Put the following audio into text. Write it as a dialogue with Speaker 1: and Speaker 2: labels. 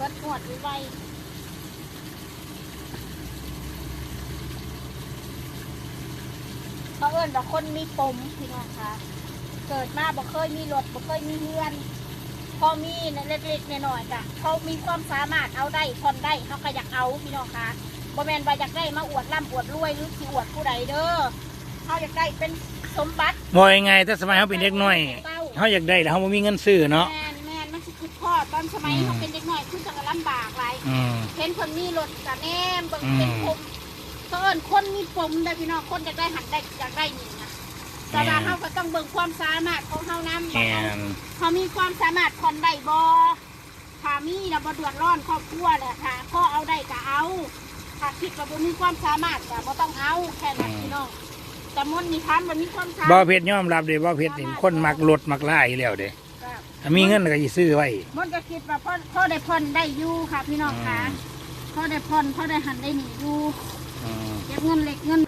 Speaker 1: เบิดหวดไวเขาเอิ้นดอกคนมีปมพี่น้องคะเกิดมาบ่เคยมีรถบ่เคยมีเรือน พอมีเล็กๆน้อยๆกะเขามีความสามารถเอาได้ทนได้เขาก็อยากเอาพี่น้องคะบ่แม่นว่าอยากได้มาอวดร่ำอวดรวยหรือสิอวดผู้ใดเด้อเขาอยากได้เป็นสมบัติ
Speaker 2: บ่ยังไงแต่สมัยเขาเป็นเด็กน้อย
Speaker 1: เต้า
Speaker 2: เขาอยากได้แล้วเขาบ่มีเงินซื้อเนาะ
Speaker 1: แม่ สมัย
Speaker 2: อืม
Speaker 1: เขาเป็นเด็กน้อยคือจะลำบากหลาย
Speaker 2: อืม
Speaker 1: เห็นคนมีรถกับแนมเบิ่ง
Speaker 2: อืม
Speaker 1: เป็นผมเพิ่นคนมีปมได้พี่น้องคนอยากได้หันได้อยากได้นี่นะแต่ว่าเขาก็ต้องเบิ่งความสามารถของเขานำ
Speaker 2: แอน
Speaker 1: เขามีความสามารถคนได้บ่ถ้ามีนะบ่เดือดร้อนครอบครัวแหละค่ะพ่อเอาได้ก็เอาถ้าคิดว่าบ่มีความสามารถก็บ่ต้องเอาแค่นั้นพี่น้องแต่มนต์นี่คันบ่มีความสา
Speaker 2: บ่
Speaker 1: มารถ
Speaker 2: เพชรยอมรับเด้บ่เพชรนี่คนมักรถมักลายแล้วเด้
Speaker 1: ก็
Speaker 2: ถ้ามีเงินก็สิซื้อไว้
Speaker 1: มนต์ก็คิดว่าพ่อพ่อได้ผ่อนได้อยู่ค่ะ พี่น้องค่ะ
Speaker 2: อืม
Speaker 1: พ่อได้ผ่อนพ่อได้หันได้หนีอยู่
Speaker 2: อืม
Speaker 1: เก็บเงินเล็กเงิน